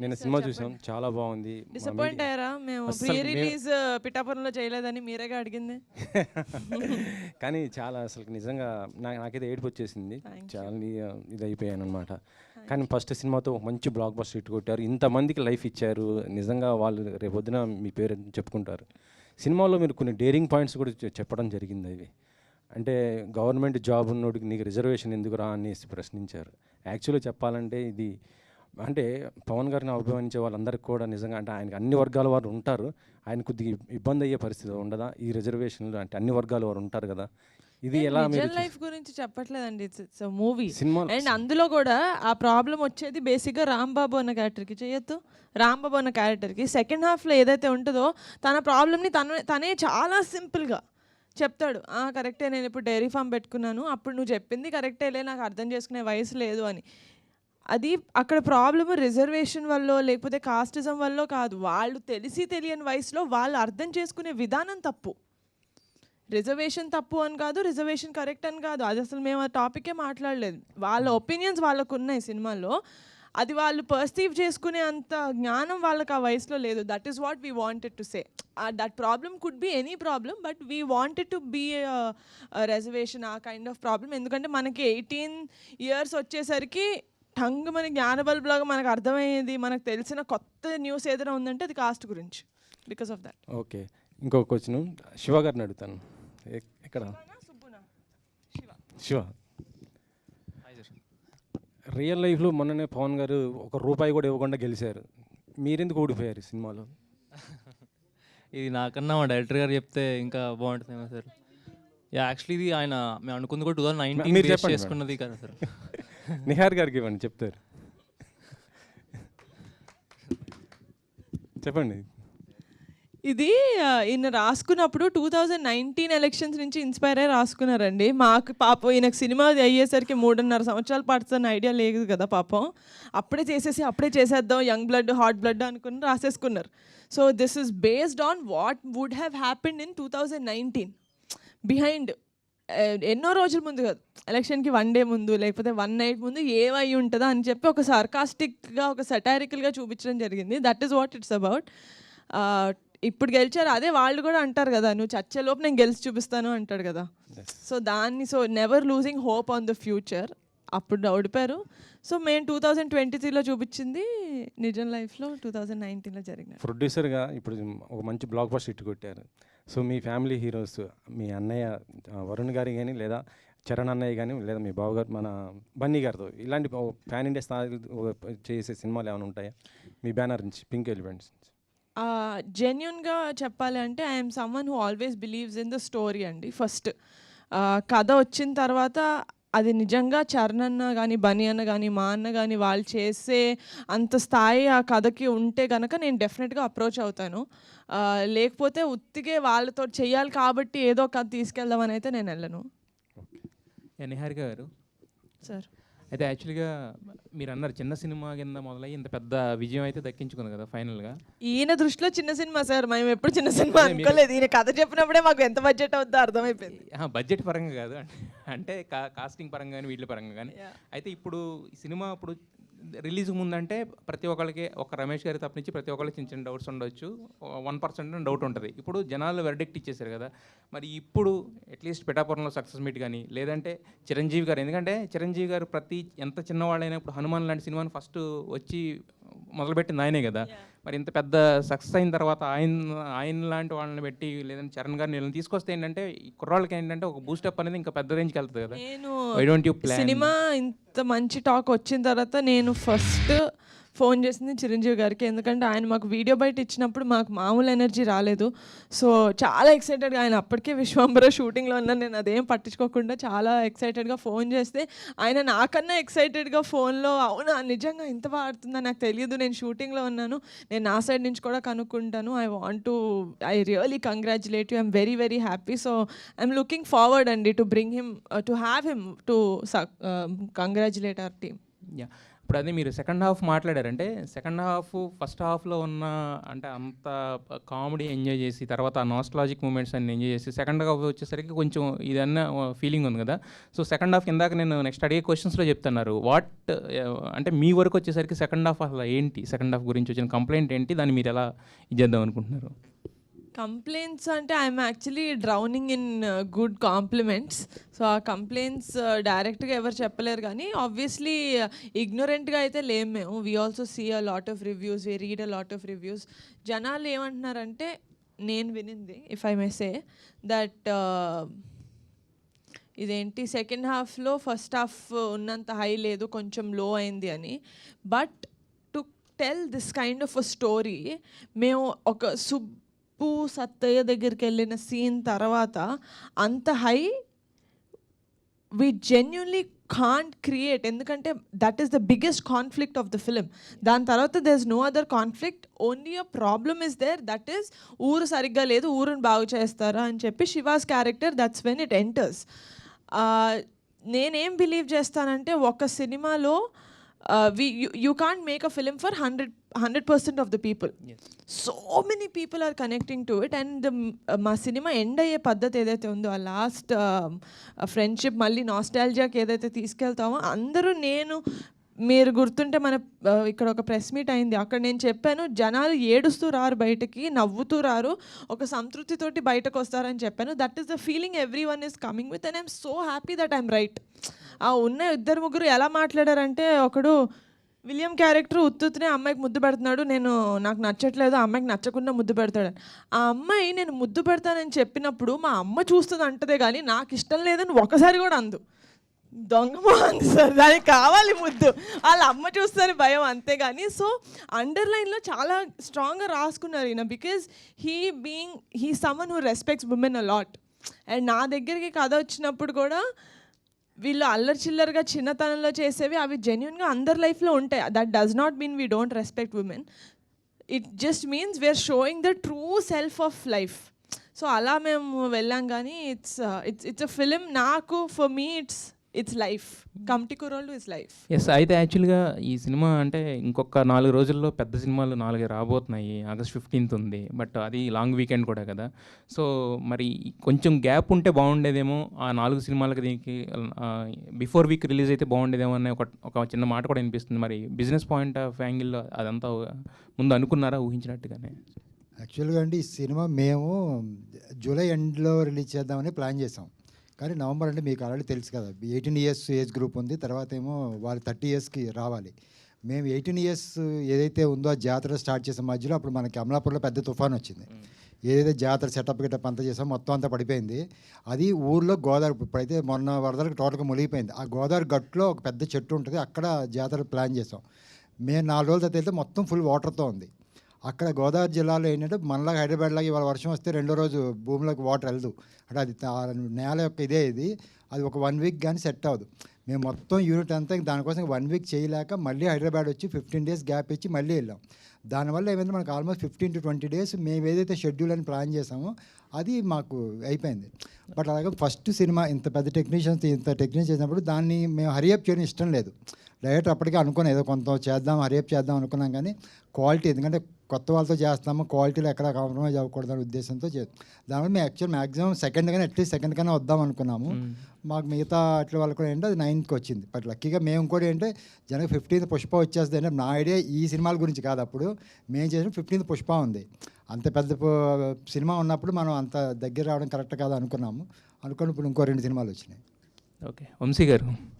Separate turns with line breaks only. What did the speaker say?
నేను సినిమా చూసాం. చాలా బాగుంది.
డిసప్పాయింట్ అయ్యారా? మేము ప్రీ రిలీజ్ పిఠాపురంలో చేయలేదని మీరేగా అడిగింది?
కానీ చాలా అసలు నిజంగా నా నాకైతే ఏడుపు వచ్చేసింది. చాలా ఇది- అయిపోయాను అనమాట కానీ ఫస్ట్ సినిమాతో మంచి బ్లాక్ బస్టర్ హిట్ కొట్టారు. ఇంతమందికి లైఫ్ ఇచ్చారు. నిజంగా వాళ్ళు రేపొద్దున మీ పేరు చెప్పుకుంటారు. సినిమాలో మీరు కొన్ని డేరింగ్ పాయింట్స్ కూడా చెప్పడం జరిగింది అవి అంటే గవర్నమెంట్ జాబ్ ఉన్నోడికి నీకు రిజర్వేషన్ ఎందుకు రా అనేసి ప్రశ్నించారు. యాక్చువల్గా చెప్పాలంటే ఇది అంటే పవన్ గారిని అభిమానించే వాళ్ళందరికీ కూడా నిజంగా అంటే ఆయనకి అన్ని వర్గాల వారు ఉంటారు. ఆయన కొద్దిగా ఇబ్బంది అయ్యే పరిస్థితి ఉండదా? ఈ రిజర్వేషన్లు అంటే అన్ని వర్గాల వారు ఉంటారు కదా. ఇది ఎలా
లైఫ్ గురించి చెప్పట్లేదండి. ఇట్స్ మూవీ
సినిమా
అండ్ అందులో కూడా ఆ ప్రాబ్లం వచ్చేది బేసిక్గా రాంబాబు అన్న క్యారెక్టర్కి చేయొద్దు. రాంబాబు అన్న క్యారెక్టర్కి సెకండ్ హాఫ్లో ఏదైతే ఉంటుందో తన ప్రాబ్లమ్ని తన తనే చాలా సింపుల్గా చెప్తాడు. "ఆ, కరెక్టే నేను ఇప్పుడు డైరీ ఫామ్ పెట్టుకున్నాను. అప్పుడు నువ్వు చెప్పింది కరెక్టేలే నాకు అర్థం చేసుకునే వయసు లేదు అని. అది అక్కడ ప్రాబ్లమ్ రిజర్వేషన్ వల్ల లేకపోతే కాస్టిజం వల్ల కాదు. వాళ్ళు తెలిసి తెలియని వయసులో వాళ్ళు అర్థం చేసుకునే విధానం తప్పు. రిజర్వేషన్ తప్పు అని కాదు రిజర్వేషన్ కరెక్ట్ అని కాదు. అది అసలు మేము ఆ టాపికే మాట్లాడలేదు. వాళ్ళ ఒపీనియన్స్ వాళ్ళకు ఉన్నాయి సినిమాలో అది వాళ్ళు పర్సీవ్ చేసుకునే అంత జ్ఞానం వాళ్ళకి ఆ వయసులో లేదు. That is what we wanted to say that problem could be any problem but we wanted to be reservation a kind of problem ఎందుకంటే మనకి ఎయిటీన్ ఇయర్స్ వచ్చేసరికి టంగ్ మన జ్ఞానబల్బులాగా మనకు అర్థమయ్యేది మనకు తెలిసిన కొత్త న్యూస్ ఏదైనా ఉందంటే అది కాస్ట్ గురించి బికాస్ ఆఫ్ దట్
ఓకే. ఇంకో క్వశ్చన్ శివ గారిని అడుగుతాను ఎక్కడ? శివ. రియల్ లైఫ్లో మొన్ననే పవన్ గారు ఒక రూపాయి కూడా ఇవ్వకుండా గెలిచారు. మీరెందుకు ఓడిపోయారు సినిమాలో?
ఇది నాకన్నా మా డైరెక్టర్ గారు చెప్తే ఇంకా బాగుంటుందేమో సార్ యా యాక్చువల్లీ ఇది ఆయన మేము అనుకుంది కూడా టూ థౌసండ్ నైన్టీన్ చేసుకున్నది కదా సార్
నిహార్ గారికి ఇవ్వండి చెప్తారు. చెప్పండి.
ఇది ఈయన రాసుకున్నప్పుడు టూ థౌజండ్ నైన్టీన్ ఎలక్షన్స్ నుంచి ఇన్స్పైర్ అయ్యి రాసుకున్నారండి. మాకు పాపం ఈయనకు సినిమా అది అయ్యేసరికి మూడున్నర సంవత్సరాలు పడుతున్న ఐడియా లేదు కదా పాపం. అప్పుడే చేసేసి అప్పుడే చేసేద్దాం యంగ్ బ్లడ్ హాట్ బ్లడ్ అనుకుని రాసేసుకున్నారు. So this is based on what would have happened in two thousand nineteen behind ఎన్నో రోజుల ముందు కాదు. ఎలక్షన్కి వన్ డే ముందు లేకపోతే వన్ నైట్ ముందు ఏమై ఉంటుందా అని చెప్పి ఒక సర్కాస్టిక్గా ఒక సటారికల్గా చూపించడం జరిగింది. That is what it's about. ఇప్పుడు గెలిచారు. అదే వాళ్ళు కూడా అంటారు కదా నువ్వు చచ్చేలోపు నేను గెలిచి చూపిస్తాను అంటాడు కదా. సో దాన్ని so never losing hope on the future అప్పుడు ఓడిపారు సో మేము టూ థౌజండ్ ట్వంటీ త్రీలో చూపించింది నిజం లైఫ్లో టూ థౌజండ్ నైన్టీన్లో జరిగిన
ప్రొడ్యూసర్గా ఇప్పుడు ఒక మంచి బ్లాక్ బస్టర్ హిట్ కొట్టారు. సో మీ ఫ్యామిలీ హీరోస్ మీ అన్నయ్య వరుణ్ గారి కానీ లేదా చరణ్ అన్నయ్య కానీ లేదా మీ బావగారు మన బన్నీ గారితో ఇలాంటి ఫ్యాన్ ఇండియా స్థాయి చేసే సినిమాలు ఏమైనా ఉంటాయా? మీ బ్యానర్ నుంచి పింక్ ఎలిమెంట్స్
జెన్యున్గా చెప్పాలి అంటే I'm someone who always believes in the story అండి ఫస్ట్. కథ వచ్చిన తర్వాత అది నిజంగా చరణ్ అన్న కానీ బనీ అన్న కానీ మా అన్న కానీ వాళ్ళు చేసే అంత స్థాయి ఆ కథకి ఉంటే కనుక నేను డెఫినెట్గా అప్రోచ్ అవుతాను. ఆ, లేకపోతే ఉత్తిగే వాళ్ళతో చెయ్యాలి కాబట్టి ఏదో కథ తీసుకెళ్దామని అయితే నేను వెళ్ళను.
నిహారిక గారు?
సార్.
అయితే యాక్చువల్గా మీరు అన్నారు చిన్న సినిమా కింద మొదలయ్యి ఇంత పెద్ద విజయం అయితే దక్కించుకుంది కదా ఫైనల్గా.
ఈయన దృష్టిలో చిన్న సినిమా సార్ మేము ఎప్పుడు చిన్న సినిమా అనుకోలేదు. ఈయన కథ చెప్పినప్పుడే మాకు ఎంత బడ్జెట్ అవుద్దో అర్థమైపోయింది.
బడ్జెట్ పరంగా కాదు. అంటే కాస్టింగ్ పరంగా కానీ వీటి పరంగా కానీ. అయితే ఇప్పుడు ఈ సినిమా ఇప్పుడు రిలీజ్ ముందంటే ప్రతి ఒక్కరికి ఒక రమేష్ గారి తప్పించి ప్రతి ఒక్కరికి చిన్న చిన్న డౌట్స్ ఉండొచ్చు. వన్ పర్సెంట్ డౌట్ ఉంటుంది. ఇప్పుడు జనాలు వెర్డిక్ట్ ఇచ్చేసారు కదా. మరి ఇప్పుడు అట్లీస్ట్ పిఠాపురంలో సక్సెస్ మీట్ కానీ లేదంటే చిరంజీవి గారు. ఎందుకంటే చిరంజీవి గారు ప్రతి ఎంత చిన్నవాళ్ళైనా ఇప్పుడు హనుమాన్ లాంటి సినిమాని ఫస్ట్ వచ్చి మొదలుపెట్టింది ఆయనే కదా. మరి ఇంత పెద్ద సక్సెస్ అయిన తర్వాత ఆయన ఆయన లాంటి వాళ్ళని పెట్టి లేదంటే చరణ్ గారిని వీళ్ళని తీసుకొస్తే ఏంటంటే ఈ కుర్రాళ్ళకి ఏంటంటే ఒక బూస్టప్ అనేది ఇంకా పెద్ద రేంజ్కి వెళ్తుంది కదా.
నేను సినిమా ఇంత మంచి టాక్ వచ్చిన తర్వాత నేను ఫస్ట్ ఫోన్ చేసింది చిరంజీవి గారికి. ఎందుకంటే ఆయన మాకు వీడియో బయట ఇచ్చినప్పుడు మాకు మామూలు ఎనర్జీ రాలేదు. సో చాలా ఎక్సైటెడ్గా ఆయన అప్పటికే విశ్వంబర షూటింగ్లో ఉన్నాను నేను అదేం పట్టించుకోకుండా చాలా ఎక్సైటెడ్గా ఫోన్ చేస్తే ఆయన నాకన్నా ఎక్సైటెడ్గా ఫోన్లో అవునా నిజంగా ఇంత వాడుతుందో నాకు తెలియదు నేను షూటింగ్లో ఉన్నాను నేను నా సైడ్ నుంచి కూడా కనుక్కుంటాను I want to I really congratulate you I'm very very happy so I'm looking forward అండి to bring him to have him to congratulate our team
yeah ఇప్పుడు అదే మీరు సెకండ్ హాఫ్ మాట్లాడారంటే సెకండ్ హాఫ్ ఫస్ట్ హాఫ్లో ఉన్న అంటే అంత comedy enjoy చేసి తర్వాత ఆ నాస్టలాజిక్ మూమెంట్స్ అన్ని ఎంజాయ్ చేసి సెకండ్ హాఫ్ వచ్చేసరికి కొంచెం ఇదన్నా ఫీలింగ్ ఉంది కదా. సో సెకండ్ హాఫ్ ఇందాక నేను నెక్స్ట్ అడిగే క్వశ్చన్స్లో చెప్తున్నారు వాట్ అంటే మీ వరకు వచ్చేసరికి సెకండ్ హాఫ్ అసలు ఏంటి? సెకండ్ హాఫ్ గురించి వచ్చిన కంప్లైంట్ ఏంటి? దాన్ని మీరు ఎలా ఇది చేద్దాం అనుకుంటున్నారు?
కంప్లైంట్స్ అంటే I'm actually drowning in uh, good compliments. So ఆ కంప్లైంట్స్ uh, డైరెక్ట్గా ఎవరు చెప్పలేరు కానీ ఆబ్వియస్లీ uh, ఇగ్నోరెంట్గా అయితే లేము మేము. We also see a lot of reviews we read a lot of reviews జనాలు ఏమంటున్నారంటే నేను వినింది if I may say that ఇదేంటి సెకండ్ హాఫ్లో ఫస్ట్ హాఫ్ ఉన్నంత హై లేదు కొంచెం లో అయింది అని. But to tell this kind of a story మేము ఒక అప్పు సత్తయ్య దగ్గరికి వెళ్ళిన సీన్ తర్వాత అంత high we genuinely can't create ఎందుకంటే that is the biggest conflict of the film దాని తర్వాత there is no other conflict only a problem is there that is ఊరు సరిగ్గా లేదు ఊరుని బాగు చేస్తారా అని చెప్పి Shiva's character that's when it enters నేనేం బిలీవ్ చేస్తానంటే ఒక సినిమాలో we you can't make a film for hundred hundred percent of the people so many people are connecting to it and మా సినిమా ఎండ్ అయ్యే పద్ధతి ఏదైతే ఉందో ఆ లాస్ట్ ఫ్రెండ్షిప్ మళ్ళీ నాస్టాలజియాకి ఏదైతే తీసుకెళ్తామో అందరూ నేను మీరు గుర్తుంటే మన ఇక్కడ ఒక ప్రెస్ మీట్ అయింది. అక్కడ నేను చెప్పాను జనాలు ఏడుస్తూ రారు బయటకి నవ్వుతూ రారు ఒక సంతృప్తితోటి బయటకు వస్తారని చెప్పాను. That is the feeling everyone is coming with and I'm so happy that I'm right ఆ ఉన్న ఇద్దరు ముగ్గురు ఎలా మాట్లాడారంటే ఒకడు విలియం క్యారెక్టర్ ఉత్తునే అమ్మాయికి ముద్దు పెడుతున్నాడు. నేను నాకు నచ్చట్లేదు ఆ అమ్మాయికి నచ్చకుండా ముద్దు పెడతాడు ఆ అమ్మాయి నేను ముద్దు పెడతానని చెప్పినప్పుడు మా అమ్మ చూస్తుంది అంటదే కానీ నాకు ఇష్టం లేదని ఒకసారి కూడా అందు. దొంగ మొహంది సార్ దానికి కావాలి ముద్దు. వాళ్ళ అమ్మ చూస్తారు భయం అంతే కానీ సో అండర్లైన్లో చాలా స్ట్రాంగ్గా రాసుకున్నారు ఈయన because he being he someone who respects women a lot and నా దగ్గరికి కథ వచ్చినప్పుడు కూడా వీళ్ళు అల్లరి చిల్లరగా చిన్నతనంలో చేసేవి అవి జెన్యున్గా అందరి లైఫ్లో ఉంటాయి. That does not mean we don't respect women it just means we're showing the true self of life so అలా మేము వెళ్ళాం కానీ it's it's it's a film నాకు for me it's it's life committee Kurrollu it's life
yes అయితే యాక్చువల్గా ఈ cinema అంటే ఇంకొక నాలుగు రోజుల్లో పెద్ద సినిమాలు నాలుగు రాబోతున్నాయి. ఆగస్ట్ ఫిఫ్టీన్త్ ఉంది. బట్ అది లాంగ్ వీకెండ్ కూడా కదా. సో మరి కొంచెం గ్యాప్ ఉంటే బాగుండేదేమో ఆ నాలుగు సినిమాలకి దీనికి బిఫోర్ వీక్ రిలీజ్ అయితే బాగుండేదేమో అనే ఒక ఒక చిన్న మాట కూడా వినిపిస్తుంది. మరి బిజినెస్ పాయింట్ ఆఫ్ యాంగిల్లో అదంతా ముందు అనుకున్నారా? ఊహించినట్టుగానే.
యాక్చువల్గా అండి ఈ సినిమా మేము జూలై ఎండ్లో రిలీజ్ చేద్దామని ప్లాన్ చేసాం. కానీ నవంబర్ అంటే మీకు ఆల్రెడీ తెలుసు కదా ఎయిటీన్ ఇయర్స్ ఏజ్ గ్రూప్ ఉంది తర్వాత ఏమో వాళ్ళు థర్టీ ఇయర్స్కి రావాలి. మేము ఎయిటీన్ ఇయర్స్ ఏదైతే ఉందో ఆ జాతర స్టార్ట్ చేసే మధ్యలో అప్పుడు మనకి అమలాపూర్లో పెద్ద తుఫాన్ వచ్చింది. ఏదైతే జాతర సెటప్ గిటప్ అంతా చేసాం మొత్తం అంతా పడిపోయింది. అది ఊర్లో గోదావరి ఇప్పుడైతే మొన్న వరదలకు టోటల్గా మునిగిపోయింది. ఆ గోదావరి గట్టులో ఒక పెద్ద చెట్టు ఉంటుంది అక్కడ జాతర ప్లాన్ చేసాం. మేము నాలుగు రోజుల తర్వాత వెళ్తే మొత్తం ఫుల్ వాటర్తో ఉంది. అక్కడ గోదావరి జిల్లాలో ఏంటంటే మనలాగా హైదరాబాద్లాగా ఇవాళ వర్షం వస్తే రెండో రోజు భూమిలోకి వాటర్ వెళ్ళదు. అంటే అది నేల యొక్క ఇదే ఇది. అది ఒక వన్ వీక్ కానీ సెట్ అవ్వదు. మేము మొత్తం యూనిట్ అంతా దానికోసం వన్ వీక్ చేయలేక మళ్ళీ హైదరాబాద్ వచ్చి ఫిఫ్టీన్ డేస్ గ్యాప్ ఇచ్చి మళ్ళీ వెళ్ళాం. దానివల్ల ఏమైంది? మనకు almost fifteen to twenty days మేము ఏదైతే షెడ్యూల్ అని ప్లాన్ చేసామో అది మాకు అయిపోయింది. బట్ అలాగే ఫస్ట్ సినిమా ఇంత పెద్ద టెక్నీషియన్స్ ఇంత టెక్నీషియన్ చేసినప్పుడు దాన్ని మేము హరియప్ చేయడం ఇష్టం లేదు. డైరెక్ట్ అప్పటికే అనుకున్నాం ఏదో కొంత చేద్దాం హరియప్ చేద్దాం అనుకున్నాం కానీ క్వాలిటీ ఎందుకంటే కొత్త వాళ్ళతో చేస్తాము క్వాలిటీలో ఎక్కడ కాంప్రమైజ్ అవ్వకూడదు అనే ఉద్దేశంతో దానివల్ల మేము యాక్చువల్ మ్యాక్సిమం సెకండ్ కానీ అట్లీస్ట్ సెకండ్ కన్నా వద్దాం అనుకున్నాము. మాకు మిగతా అట్ల వాళ్ళు కూడా ఏంటంటే అది నైన్త్కి వచ్చింది. బట్ లక్కీగా మేము కూడా ఏంటంటే జనకు ఫిఫ్టీన్త్ పుష్ప వచ్చేస్తుంది అంటే నా ఐడియా ఈ సినిమాల గురించి కాదు అప్పుడు. మేము చేసిన ఫిఫ్టీన్త్ పుష్ప ఉంది. అంత పెద్ద సినిమా ఉన్నప్పుడు మనం అంత దగ్గర రావడం కరెక్ట్ కాదు అనుకున్నాము. అనుకుని ఇప్పుడు ఇంకో రెండు సినిమాలు వచ్చినాయి.
ఓకే. వంశీ గారు.